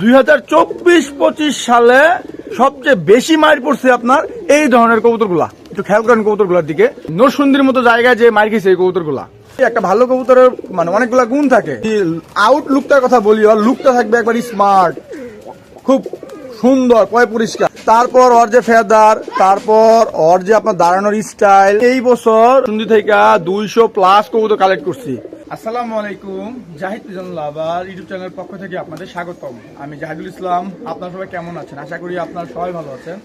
দুই হাজার চব্বিশ পঁচিশ সালে সবচেয়ে বেশি মার পড়ছে আপনার এই ধরনের কবুতরগুলা। একটু খেয়াল করেন কবুতরগুলোর দিকে। নরসুন্দির মতো জায়গায় যে মার খেয়েছে এই কবুতরগুলা। একটা ভালো কবুতরের মানে অনেকগুলা গুণ থাকে। আউট লুকটার কথা বলি আর লুকটা থাকবে একবার স্মার্ট খুব সুন্দর পয় পরিষ্কার। তারপর ওর যে ফেদার তারপর ওর যে আপনার দাঁড়ানোর স্টাইল এই বছর সুন্দি থেকে দুইশো প্লাস কবুতর কালেক্ট করছি। আসসালামু আলাইকুম, জাহিদ পিজানুল্লাহ আবার ইউটিউব চ্যানেলের পক্ষ থেকে আপনাদের স্বাগতম। আমি জাহিদুল ইসলাম, আপনারা সবাই কেমন আছেন? আশা করি আপনারা সবাই ভালো আছেন।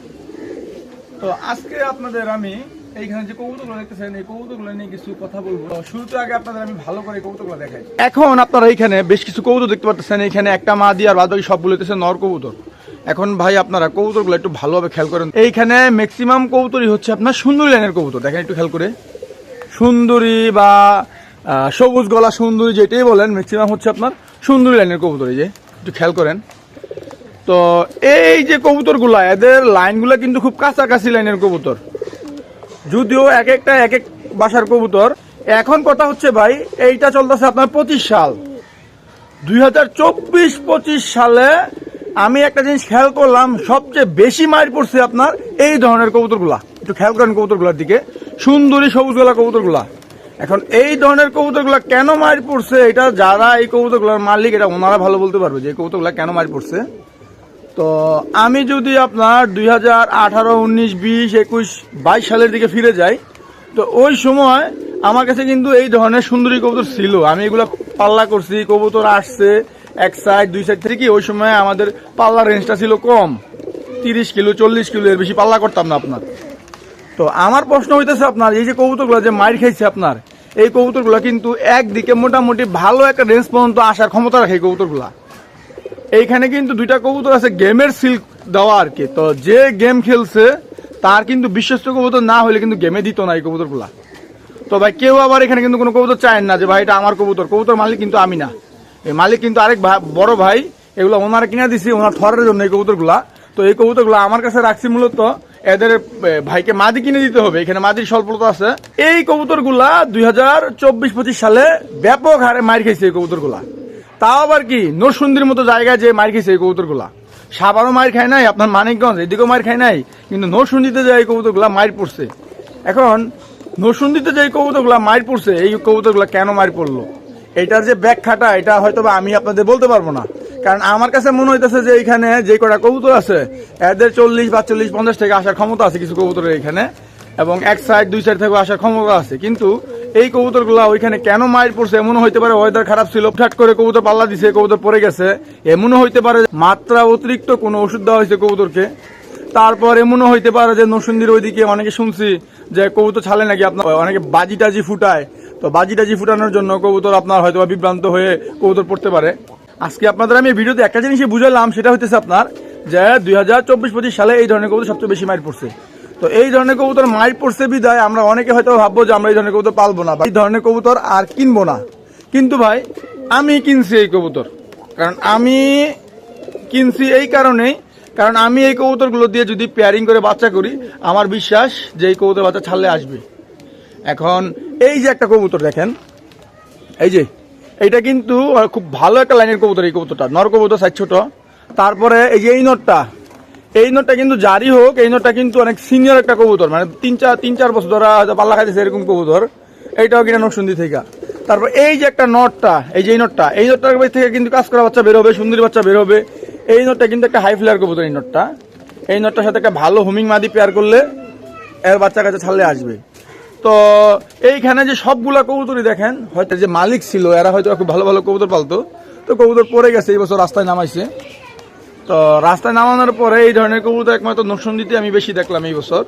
তো আজকে আপনাদের আমি এইখানে যে কবুতরগুলো দেখতেছেন, এই কবুতরগুলো নিয়ে কিছু কথা বলব। শুরুতে আগে আপনাদের আমি ভালো করে এই কবুতরগুলো দেখাই। এখন আপনারা এইখানে বেশ কিছু কবুতর দেখতে পাচ্ছেন এখানে একটা মা দিয়ে আর বাদ বাকি সবগুলো হইতেছে নর কবুতর। এখন ভাই আপনারা কবুতরগুলো একটু ভালোভাবে খেয়াল করেন। এইখানে ম্যাক্সিমাম কবুতরই হচ্ছে আপনার সুন্দরী লাইনের কবুতর। দেখেন একটু খেয়াল করে। সুন্দরী বা সবুজ গলা সুন্দরী যেটাই বলেন ম্যাক্সিমাম হচ্ছে আপনার সুন্দরী লাইনের কবুতর এই যে, একটু খেয়াল করেন। তো এই যে কবুতরগুলা, এদের লাইনগুলো কিন্তু খুব কাছাকাছি লাইনের কবুতর। যদিও এক একটা, এক এক বাসার কবুতর। এখন কথা হচ্ছে ভাই, এইটা চলতেছে আপনার পঁচিশ সাল। দুই হাজার চব্বিশ, পঁচিশ সালে আমি একটা জিনিস খেয়াল করলাম, সবচেয়ে বেশি মার পড়ছে আপনার এই ধরনের কবুতরগুলা। একটু খেয়াল করেন কবুতরগুলার দিকে। সুন্দরী সবুজ গলা কবুতরগুলা। এখন এই ধরনের কবুতরগুলা কেন মার পড়ছে? এটা যারা এই কবুতরগুলোর মালিক, এটা ওনারা ভালো বলতে পারবে যে এই কবুতরগুলা কেন মার পড়ছে। তো আমি যদি আপনার দুই হাজার আঠারো, উনিশ, বিশ, একুশ, বাইশ সালের দিকে ফিরে যাই, তো ওই সময় আমার কাছে কিন্তু এই ধরনের সুন্দরী কবুতর ছিল। আমি এগুলো পাল্লা করছি, কবুতর আসছে এক সাইড দুই সাইড থেকে ওই সময় আমাদের পাল্লার রেঞ্জটা ছিল কম। তিরিশ কিলো, চল্লিশ কিলো এর বেশি পাল্লা করতাম না আপনার। তো আমার প্রশ্ন হইতেছে আপনার, এই যে কবুতরগুলো যে মাইর খাইছে আপনার এই কবুতরগুলো কিন্তু একদিকে মোটামুটি ভালো একটা রেঞ্জ পর্যন্ত আসার ক্ষমতা রাখে এই কবুতরগুলা। এইখানে কিন্তু দুইটা কবুতর আছে, গেমের সিল্ক দেওয়া আর কি। তো যে গেম খেলছে, তার কিন্তু বিশ্বস্ত কবুতর না হলে কিন্তু গেমে দিত না এই কবুতরগুলা। তো ভাই, কেউ আবার এখানে কিন্তু কোনো কবুতর চায় না যে, ভাই, এটা আমার কবুতর। কবুতর মালিক কিন্তু আমি না। এই মালিক কিন্তু আরেক বড় ভাই, এগুলো ওনারা কিনে দিছি, ওনার থরের জন্য এই কবুতরগুলা। তো এই কবুতরগুলো আমার কাছে রাখছি মূলত এদের ভাইকে মাদি কিনে দিতে হবে, এখানে মাদির স্বল্পতা আছে। এই কবুতরগুলা দুই হাজার চব্বিশ পঁচিশ সালে ব্যাপক হারে মার খেয়েছে এই কবুতরগুলা। তাও আবার কি, নরসুন্দির মতো জায়গায় যে মার খেয়েছে এই কবুতরগুলা। সাবারও মার খায় নাই, আপনার মানিকগঞ্জ এদিকেও মার খায় নাই, কিন্তু নরসুন্দিতে যে এই কবুতরগুলা মার পড়ছে। এখন নরসুন্দিতে যে এই কবুতরগুলা মার পড়ছে, এই কবুতরগুলা কেন মার পড়ল? এটার যে ব্যাখ্যাটা, এটা হয়তো আমি আপনাদের বলতে পারব না। কারণ আমার কাছে মনে হইতেছে যে এখানে যে কটা কবুতর আছে, এদের চল্লিশ বা চল্লিশ পঞ্চাশ থেকে আসার ক্ষমতা আছে কিছু কবুতরের এখানে এবং এক সাইড দুই সাইড থেকে আসার ক্ষমতা আছে। কিন্তু এই কবুতরগুলা ওইখানে কেন মাইর পড়ছে এমনও হইতে পারে ওয়েদার খারাপ ছিল ঠাট করে কবুতর পাল্লা দিছে, কবুতর পড়ে গেছে, এমনও হইতে পারে মাত্রা অতিরিক্ত কোনো ওষুধ দেওয়া হয়েছে কবুতরকে। তারপর এমনও হইতে পারে যে নরসুন্দির ওইদিকে অনেকে শুনছি যে কবুতর ছালে নাকি আপনার, অনেকে বাজি টাজি ফুটায়। তো বাজি টাজি ফুটানোর জন্য কবুতর আপনার হয়তো বিভ্রান্ত হয়ে কবুতর পড়তে পারে। আজকে আপনাদের আমি ভিডিওতে একটা জিনিসই বুঝালাম, সেটা হইতেছে আপনার যে দুই হাজার চব্বিশ পঁচিশ সালে এই ধরনের কবুতর সবচেয়ে বেশি মাইর পড়ছে। তো এই ধরনের কবুতর মাইর পড়ছে বিদায় আমরা অনেকে হয়তো ভাববো যে আমরা এই ধরনের কবুতর পালবো না এই ধরনের কবুতর আর কিনবো না। কিন্তু ভাই, আমি কিনছি এই কবুতর। কারণ আমি কিনছি এই কারণেই, কারণ আমি এই কবুতরগুলো দিয়ে যদি পেয়ারিং করে বাচ্চা করি, আমার বিশ্বাস যে এই কবুতর বাচ্চা ছাড়লে আসবে। এখন এই যে একটা কবুতর দেখেন, এই যে এইটা কিন্তু খুব ভালো একটা লাইনের কবুতর, এই কবুতরটা। নর কবুতর সাইজ ছোট। তারপরে এই যে এই নটটা এই নটটা কিন্তু জারি হোক, এই নটটা কিন্তু অনেক সিনিয়র একটা কবুতর। মানে তিন চার তিন চার বছর ধরা পাল্লা খাইতেছে এরকম কবুতর। এইটাও কিনা নরসুন্দি থেকে। তারপর এই যে একটা নটটা, এই যে এই নটটা, এই নটটার থেকে কিন্তু কাজ করা বাচ্চা বেরোবে সুন্দরী বাচ্চা বেরোবে এই নটটা কিন্তু একটা হাই ফ্লেয়ার কবুতর, এই নটটা। এই নটটার সাথে একটা ভালো হোমিং মাদি পেয়ার করলে এর বাচ্চা কাছে ছাড়লে আসবে। তো এইখানে যে সবগুলা কবুতরই দেখেন, হয়তো যে মালিক ছিল, এরা হয়তো খুব ভালো ভালো কবুতর পালতো। তো কবুতর পড়ে গেছে, এই বছর রাস্তায় নামাইছে। তো রাস্তায় নামানোর পরে এই ধরনের কবুতর একমাত্র নরসন্দিতে আমি বেশি দেখলাম এই বছর।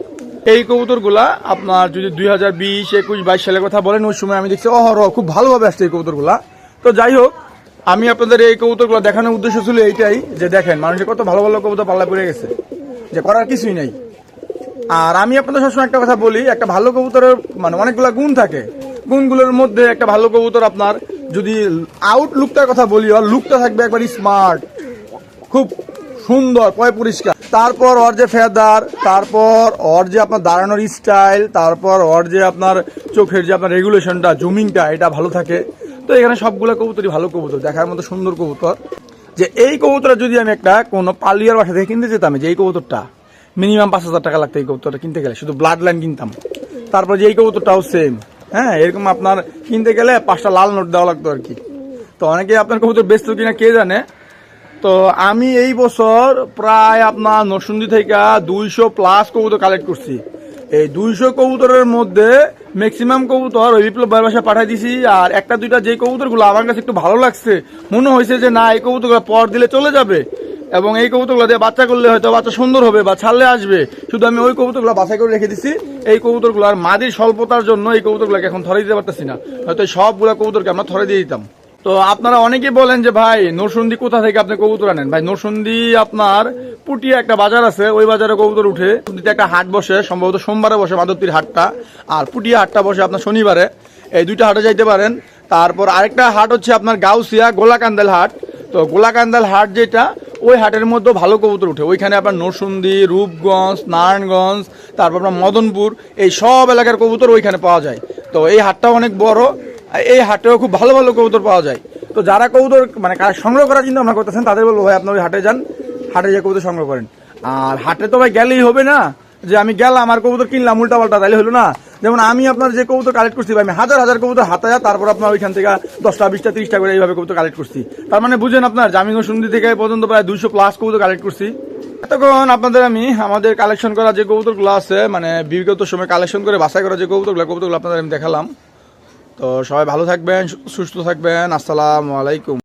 এই কবুতরগুলা আপনার যদি দুই হাজার বিশ, একুশ, বাইশ সালের কথা বলেন, ওই সময় আমি দেখছি অহরহ, খুব ভালোভাবে আসছে এই কবুতরগুলা। তো যাই হোক, আমি আপনাদের এই কবুতরগুলো দেখানোর উদ্দেশ্য ছিল এইটাই, যে দেখেন, মানুষের কত ভালো ভালো কবুতর পাল্লা পড়ে গেছে। যে করার কিছুই নাই। আর আমি আপনাদের সবসময় একটা কথা বলি, একটা ভালো কবুতরের মানে অনেকগুলো গুণ থাকে। গুণগুলোর মধ্যে একটা ভালো কবুতর আপনার, যদি আউট লুকটার কথা বলি ওর লুকটা থাকবে একবার স্মার্ট খুব সুন্দর, পয় পরিষ্কার। তারপর ওর যে ফেদার তারপর ওর যে আপনার দাঁড়ানোর স্টাইল তারপর ওর যে আপনার চোখের যে আপনার রেগুলেশনটা জুমিংটা এটা ভালো থাকে। তো এখানে সবগুলো কবুতরই ভালো কবুতর, দেখার মতো সুন্দর কবুতর। যে এই কবুতরটা যদি আমি একটা কোনো পালিয়ার বাসা থেকে কিনতে যেতাম, যে এই কবুতরটা মিনিমাম পাঁচ হাজার টাকা লাগতো এই কবুতরটা কিনতে গেলে, শুধু ব্লাড লাইন কিনতাম। তারপর যে এই কবুতরটাও সেম হ্যাঁ এরকম আপনার কিনতে গেলে পাঁচটা লাল নোট দেওয়া লাগতো আর কি। তো অনেকে আপনার কবুতর বেচতো কিনা কে জানে? তো আমি এই বছর প্রায় আপনার নরসুন্দি থেকে দুইশো প্লাস কবুতর কালেক্ট করছি। এই দুইশো কবুতরের মধ্যে ম্যাক্সিমাম কবুতর ওই বিপ্লব ভাইয়ের বাসায় পাঠাই দিছি, আর একটা দুইটা যে কবুতরগুলো আমার কাছে একটু ভালো লাগছে, মনে হয়েছে যে না, এই কবুতরগুলো পর দিলে চলে যাবে। এবং এই কবুতরগুলো দিয়ে বাচ্চা করলে হয়তো বাচ্চা সুন্দর হবে বা ছাড়লে আসবে। শুধু আমি ওই কবুতরগুলো বাছাই করে রেখে দিছি। এই কবুতরগুলো আর মাদির স্বল্পতার জন্য এই কবুতরগুলোকে এখন ধরে দিতে পারতেছি না। হয়তো সবগুলা কবুতরকে আমরা ধরে দিয়ে দিতাম। তো আপনারা অনেকেই বলেন যে, ভাই, নরসুন্দি কোথা থেকে আপনি কবুতর আনেন? ভাই, নরসুন্দি আপনার পুটিয়া একটা বাজার আছে, ওই বাজারে কবুতর উঠে একটা হাট বসে, সম্ভবত সোমবারে বসে মাধবতীর হাটটা। আর পুটিয়া হাটটা বসে আপনার শনিবারে। এই দুইটা হাটে যাইতে পারেন। তারপর আরেকটা হাট হচ্ছে আপনার গাউসিয়া গোলাকান্দাল হাট। তো গোলাকান্দাল হাট যেটা ওই হাটের মধ্যে ভালো কবুতর উঠে ওইখানে আপনার নরসুন্দি রূপগঞ্জ, নারায়ণগঞ্জ, তারপর আপনার মদনপুর, এই সব এলাকার কবুতর ওইখানে পাওয়া যায়। তো এই হাটটা অনেক বড় এই হাটেও খুব ভালো ভালো কবুতর পাওয়া যায়। তো যারা কবুতর মানে সংগ্রহ করার চিন্তা ভাবনা করতেছেন, তাদের বলব ভাই, আপনার ওই হাটে যান, হাটে যে কবুতর সংগ্রহ করেন। আর হাটে তো ভাই গেলেই হবে না যে আমি গেলাম আর কবুতর কিনলাম উল্টা পাল্টা তাইলে হলো না। যেমন আমি আপনার যে কবুতর কালেক্ট করছি, আমি হাজার হাজার কবুতর হাতায়া তারপর আপনার ওইখান থেকে দশটা, বিশটা, তিরিশটা করে এইভাবে কবুতর কালেক্ট করছি। তার মানে বুঝেন আপনার, জামিন সুন্দি থেকে পর্যন্ত প্রায় দুইশো প্লাস কবুতর কালেক্ট করছি। এতক্ষণ আপনাদের আমি, আমাদের কালেকশন করা যে কবুতরগুলো আছে মানে বিগত সময় কালেকশন করে বাছাই করা যে কবুতরগুলো কবুতরগুলো আপনাদের আমি দেখালাম। তো সবাই ভালো থাকবেন সুস্থ থাকবেন, আসসালামু আলাইকুম।